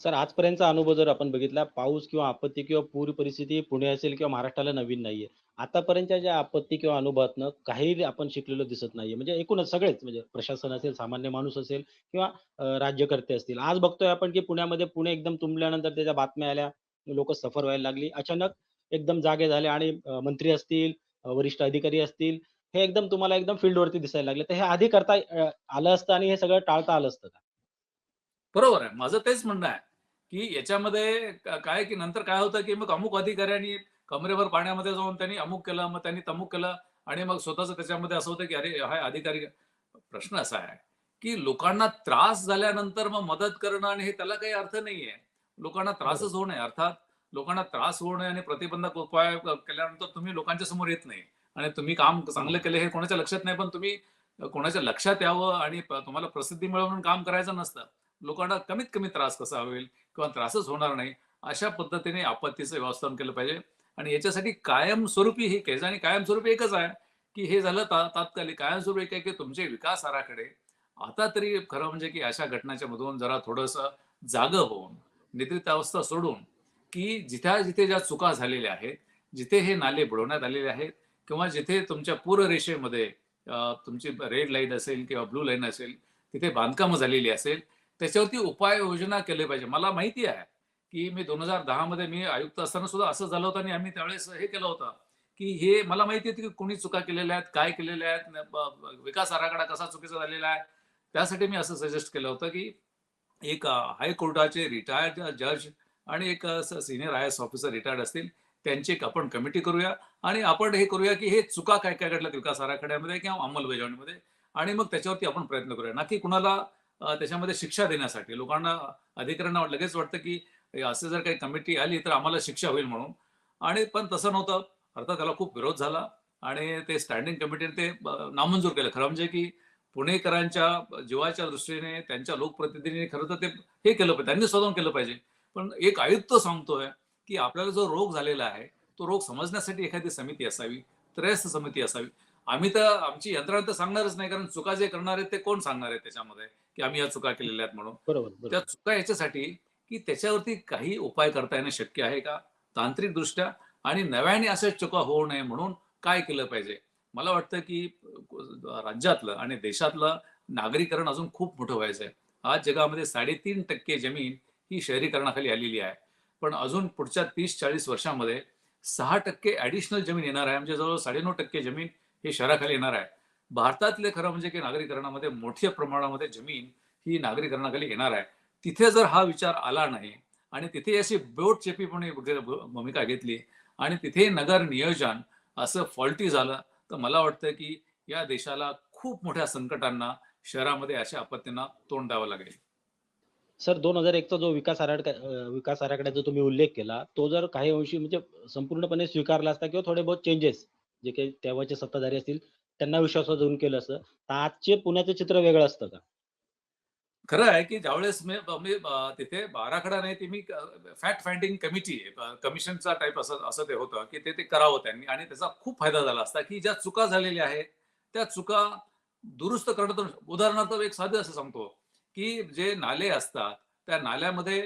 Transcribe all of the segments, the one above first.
Sir आजपर्यंतचा अनुभव जर आपण बघितला पाऊस किंवा आपत्ती किंवा पूर परिस्थिती पुणे असेल किंवा महाराष्ट्राला नवीन नाहीये. आतापर्यंतच्या ज्या आपत्ती किंवा अनुभवातनं काही आपण शिकलेलो दिसत नाहीये. म्हणजे एकूणच सगळेच म्हणजे प्रशासन असेल, सामान्य माणूस असेल किंवा राज्यकर्ते असतील. आज बघतोय आपण की पुण्यामध्ये पुणे एकदम तुंबल्यानंतर त्याच्या बातम्या आल्या, लोक सफर व्हायला लागली. अचानक एकदम जागे झाले आणि मंत्री असतील, वरिष्ठ अधिकारी असतील, हे एकदम तुम्हाला एकदम फील्डवरती दिसायला लागले. तर हे आधी करता आलं असतं आणि हे सगळं टाळता आलं असतं का? बरोबर आहे. माझं तेच म्हणणं आहे, की याच्यामध्ये काय की नंतर काय होतं, की मग अमुक अधिकाऱ्यांनी कमरेवर पाण्यामध्ये जाऊन त्यांनी अमुक केलं, मग त्यांनी तमुक केलं आणि मग स्वतःचं त्याच्यामध्ये असं होतं, की अरे हा अधिकारी प्रश्न असा आहे, की लोकांना त्रास झाल्यानंतर मग मदत करणं आणि हे त्याला काही अर्थ नाहीये. लोकांना त्रासच. होऊ नये. अर्थात लोकांना त्रास होऊ नये आणि प्रतिबंधक उपाय केल्यानंतर तुम्ही लोकांच्या समोर येत नाही आणि तुम्ही काम चांगलं केलं हे कोणाच्या लक्षात नाही, पण तुम्ही कोणाच्या लक्षात यावं आणि तुम्हाला प्रसिद्धी मिळवून म्हणून काम करायचं नसतं. लोकांना कमीत कमी त्रास कसा होईल किंवा त्रासच होणार नाही, अशा पद्धतीने आपत्तीचं व्यवस्थापन केलं पाहिजे आणि याच्यासाठी कायमस्वरूपी ही केस आणि कायमस्वरूपी एकच आहे, की हे झालं ता तात्कालिक. कायमस्वरूपी एक आहे, की तुमचे विकास आराखडे आता तरी खरं म्हणजे, की अशा घटनाच्या मधून जरा थोडंसं जागं होऊन, निद्रितावस्था सोडून, की जिथे-जिथे ज्या चुका झालेल्या आहेत, जिथे हे नाले बुडवण्यात आलेले आहेत किंवा जिथे तुमच्या पूररेषेमध्ये तुमची रेड लाईन असेल किंवा ब्लू लाईन असेल, तिथे बांधकामं झालेली असेल, त्याच्यावरती उपाययोजना केल्या पाहिजे. मला माहिती आहे, की मी 2010 मध्ये मी आयुक्त असताना सुद्धा असं झालं होतं आणि आम्ही त्यावेळेस हे केलं होतं, की हे मला माहिती आहे, की कोणी चुका केलेल्या आहेत, काय केलेल्या आहेत, विकास आराखडा कसा चुकीचा झालेला आहे. त्यासाठी मी असं सजेस्ट केलं होतं, की एक हायकोर्टाचे रिटायर्ड जज आणि एक senior I S officer retired असतील, त्यांची एक आपण कमिटी करूया आणि आपण हे करूया, की हे चुका काय-काय घडल्या विकास आराखड्यामध्ये किंवा अंमलबजावणीमध्ये आणि मग त्याच्यावरती आपण प्रयत्न करूया. ना की कुणाला त्याच्यामध्ये शिक्षा देण्यासाठी. लोकांना अधिकाऱ्यांना लगेच वाटतं, की असं जर काही कमिटी आली, तर आम्हाला शिक्षा होईल म्हणून आणि पण तसं नव्हतं. अर्थात त्याला खूप विरोध झाला आणि ते स्टँडिंग कमिटीने ते नामंजूर केलं. खरं म्हणजे, की पुणेकरांच्या जीवाच्या दृष्टीने त्यांच्या लोकप्रतिनिधींनी खरं तर ते हे केलं पाहिजे. त्यांनी स्वतःहून केलं पाहिजे. पण एक आयुक्त सांगतोय, की आपल्याला जो रोग झालेला आहे, तो रोग समजण्यासाठी एखादी समिती असावी, त्रयस्थ समिती असावी. आम्ही तर आमची यंत्रणा तर सांगणारच नाही, कारण चुका जे करणार आहेत, ते कोण सांगणार आहेत त्याच्यामध्ये, की आम्ही या चुका केलेल्या आहेत म्हणून. बरोबर, त्या. चुका याच्यासाठी, की त्याच्यावरती काही उपाय करता येणं शक्य आहे का? तांत्रिकदृष्ट्या आणि नव्याने अशा चुका होऊ नये म्हणून काय केलं पाहिजे? मला वाटतं, की राज्यातलं आणि देशातलं नागरीकरण अजून खूप मोठं व्हायचंय. आज जगामध्ये 3.5% जमीन ही शहरीकरणाखाली आलेली आहे. पण अजून पुढच्या 30-40 वर्षांमध्ये 6% ॲडिशनल जमीन येणार आहे. म्हणजे जवळ-जवळ 9.5% जमीन हे शहराखाली येणार आहे. भारतातले खरं म्हणजे, की नागरीकरणामध्ये मोठ्या प्रमाणामध्ये जमीन ही नागरीकरणाखाली येणार आहे. तिथे जर हा विचार आला नाही आणि तिथे अशी बोटचेपीपणे भूमिका घेतली आणि तिथे नगर नियोजन असं फॉल्टी झालं, तर मला वाटतं, की या देशाला खूप मोठ्या संकटांना, शहरामध्ये अशा आपत्तींना तोंड द्यावं लागेल. सर दोन हजार एकचा जो विकास आराखडा विकास आराखड्याचा तुम्ही उल्लेख केला, तो जर काही अंशी म्हणजे संपूर्णपणे स्वीकारला असता किंवा थोडे बहुत चेंजेस जे काही तेव्हाचे सत्ताधारी असतील, त्यांना विश्वासात घेऊन केलं असतं, तर आजचे पुण्याचं चित्र वेगळं असतं का? खरं आहे, की ज्यावेळेस मी मी तिथे आराखडा नाही, ती मी फॅक्ट फाइंडिंग कमिटी कमिशनचा टाइप असं असं ते होतं, की ते ते करावं त्यांनी आणि त्याचा खूप फायदा झाला असता, की ज्या चुका झालेल्या आहेत, त्या चुका दुरुस्त करणं तर उदाहरणार्थ एक साधं असं सांगतो, की जे नाले असतात, त्या नाल्यामध्ये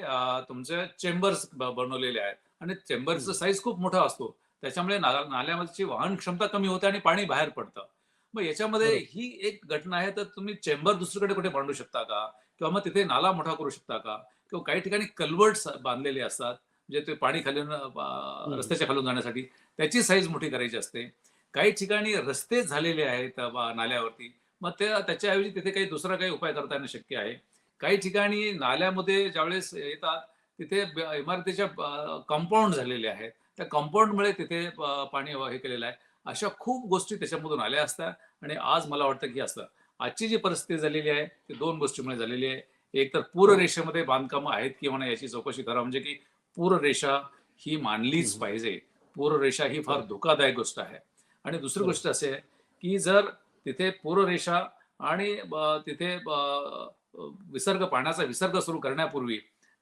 तुमचे चेंबर्स बनवलेले आहेत आणि चेंबरचा. साइझ खूप मोठा असतो. त्याच्यामुळे नाला नाल्यामधची वाहन क्षमता कमी होते आणि पाणी बाहेर पडतं. मग याच्यामध्ये. ही एक घटना आहे, तर तुम्ही चेंबर दुसरीकडे कुठे बांधू शकता का? किंवा मग तिथे नाला मोठा करू शकता का? किंवा काही ठिकाणी कल्व्हर्ट्स बांधलेले असतात, म्हणजे ते पाणी खालून. रस्त्याच्या खालून जाण्यासाठी त्याची साइझ मोठी करायची असते. काही ठिकाणी रस्ते झालेले आहेत नाल्यावरती, मग त्या त्याच्याऐवजी तिथे काही दुसरा काही उपाय करता येणं शक्य आहे. काही ठिकाणी नाल्यामध्ये ज्यावेळेस येतात, तिथे इमारतीच्या अ, कंपाउंड झालेले आहेत. त्या कंपाउंडमुळे तिथे पाणी हे केलेलं आहे. अशा खूप गोष्टी त्याच्यामधून आल्या असत्या आणि आज मला वाटतं, की असं आजची जी परिस्थिती झालेली आहे, ती 2 गोष्टींमुळे झालेली आहे. एक तर हो. पूररेषेमध्ये बांधकामं आहेत किंवा नाही याची चौकशी करा. म्हणजे की पूररेषा ही हं, मानलीच हं. पाहिजे. पूररेषा ही फार बरोबर. धोकादायक गोष्ट आहे. आणि दुसरी बरोबर. गोष्ट अशी आहे, की जर तिथे पूररेषा आणि ब तिथे विसर्ग पाण्याचा विसर्ग सुरू करण्यापूर्वी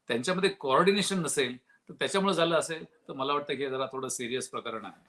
त्यांच्यामध्ये कोऑर्डिनेशन नसेल, तर त्याच्यामुळे झालं असेल, तर मला वाटतं, की हे जरा थोडं सिरियस प्रकरण आहे.